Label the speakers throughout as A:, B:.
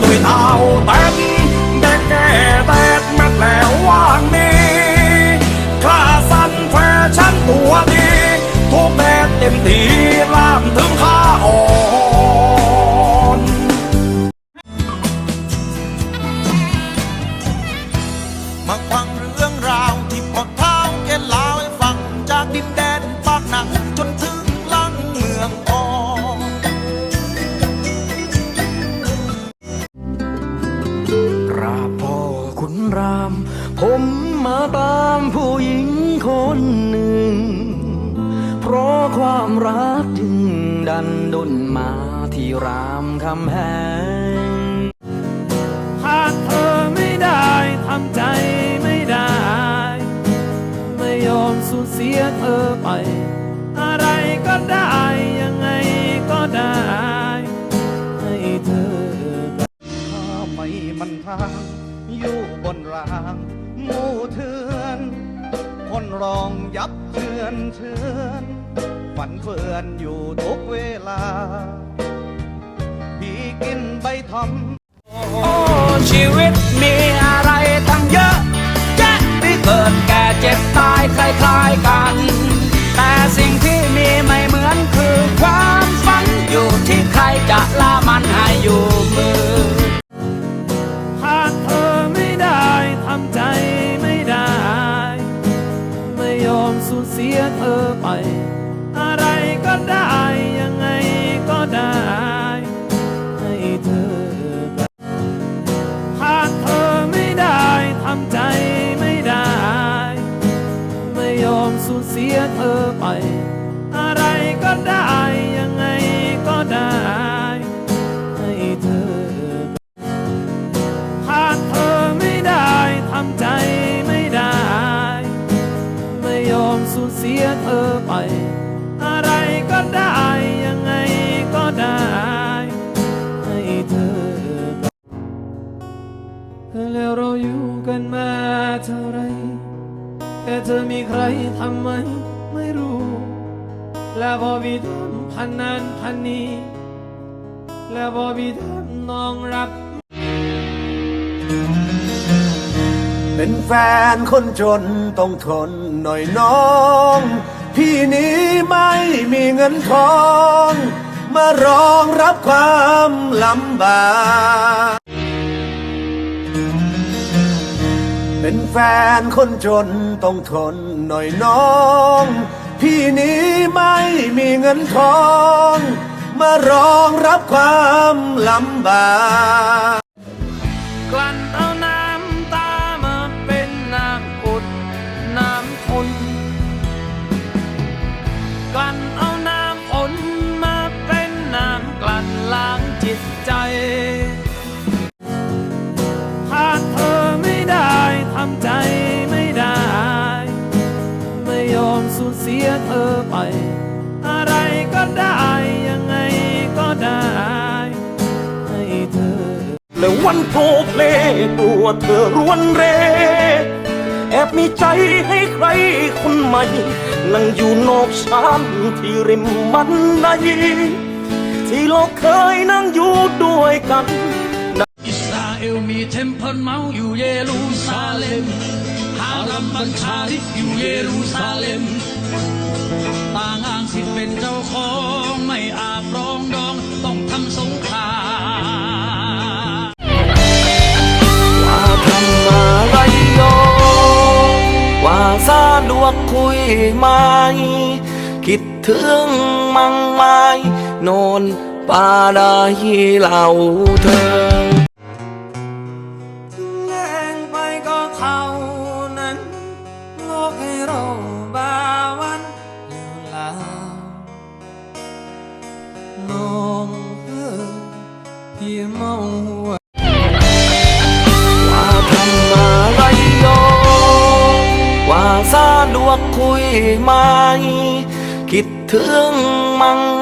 A: หนุ่ยเท้าเต้นแดกแก่แดกแม็กแล้วว่างนี้คลาสันแฟชั่นตัวดีทุกแดดเต็มทีล่ามถึงขาอ่อน
B: มาฟังเรื่องราวที่พอดเท้าแกเล่าให้ฟังจากดินแดนปากหนังจน
A: ดันดุนมาที่รามคำแหงหากเธอไม่ได้ทำใจไม่ได้ ไม่ยอมสูญเสียเธอไป อะไรก็ได้ยังไงก็ได้ ให้เธอ
C: ข้าไม่มันทางอยู่บนรางหมู่เทือน คนร้องยับเทือนเทือน ฝันเฟื่อนอยู่ทุกเวลา พี่กินใบทอม
A: โอ้ชีวิตมีอะไรตั้งเยอะแยะที่เกิดแก่เจ็บตายคล้ายๆกัน แต่สิ่งที่มีไม่เหมือนคือความฝันอยู่ที่ใครจะล่ามันให้อยู่มือหากเธอไม่ได้ทำใจไม่ได้ ไม่ยอมสูญเสียเธอไป อะไรก็ได้ ยังไงก็ได้ ให้เธอหากเธอไม่ได้ทำใจไม่ได้ ไม่ยอมสูญเสียเธอไป อะไรก็ได้ ยังไงก็ได้ ให้เธอหากเธอไม่ได้ทำใจไม่ได้ ไม่ยอมสูญเสียเธอไป ได้ ยังไงก็ได้ ให้เธอแล้วเราอยู่กันมาเท่าไรแค่เธอมีใครทำไหมไม่รู้ แล้วพอพี่ทำพันนั้นพันนี้ แล้วพอพี่ทำน้องรับ
C: เป็นแฟนคนจนต้องทนหน่อยน้อง งินทอง มารองรับความลำบาก เป็นแฟนคนจนต้องทนหน่อยน้อง พี่นี้ไม่มีเงินทอง มารองรับความลำบาก
A: กลั่นเอา วันโผล่เพลกลัวเธอรวนเร แอบมีใจให้ใครคนใหม่ นั่งอยู่นอกชานที่ริมมันในที่เราเคยนั่งอยู่ด้วยกัน
D: อิสราเอลมีเทมเพิลเมาอยู่เยรูซาเล็มฮารัมบัญชาลิกอยู่เยรูซาเล็มต่างอ้างสิทธิ์เป็นเจ้าของไม่อาจร
A: วกคุยไหมคิดถึงมั่งไหมนอนป่าได้เหล่าเธอแย่งไปก็เขานั้น โลกให้เราบาวันอยู่ลาวน้องเออพี่เมาหัวว่าะดวกคุยไหมคิดถึงมั่ง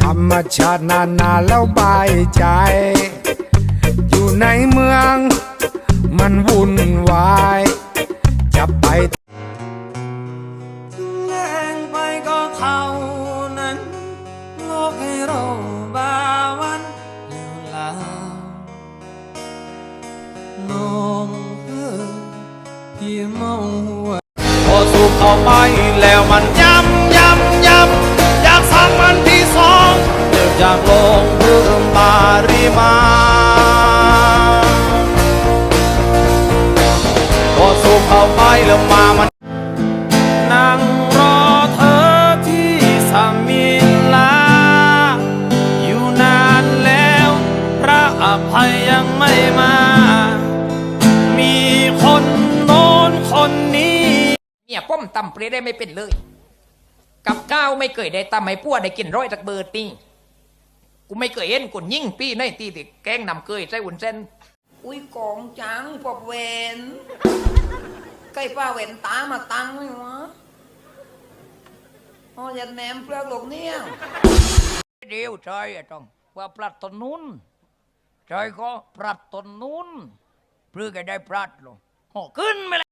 E: ชาตินานๆแล้วบายใจ อยู่ในเมือง มันวุ่นวาย จะไป
A: แรงไปก็เท่านั้น โลกให้เราบาวันอยู่แล้วน้องเอ๋ยพี่เมาหัว
B: พอสูบเข้าไปแล้วมัน จากโลงพึ่งบาริมาพอสูบเข้าไปแล้วมามัน
A: นั่งรอเธอที่สามินลา อยู่นานแล้ว พระอภัยยังไม่มา มีคนโน้นคนนี้
F: เนี่ยป้อมตำเปรได้ไม่เป็นเลย กับข้าวไม่เคยได้ตำให้พวกได้กินร้อยจากเบอร์นี่ กูไม่เคยเห็นคนยิ่งปี้ในตีติแกงนำเคยใส่หุ่นเส้น
G: อุ้ยกองจังปอบเวนใกล้ป้าเวนตามาตังไหมวะอ๋อยันแหนมเปลือกหลกเนี่ย
F: เดียวใช่อะต้องว่าปลัดตนนู้นใช่ก็ปลัดตนนู้นเพื่อจะได้ปลัดลงโหขึ้นไปเลย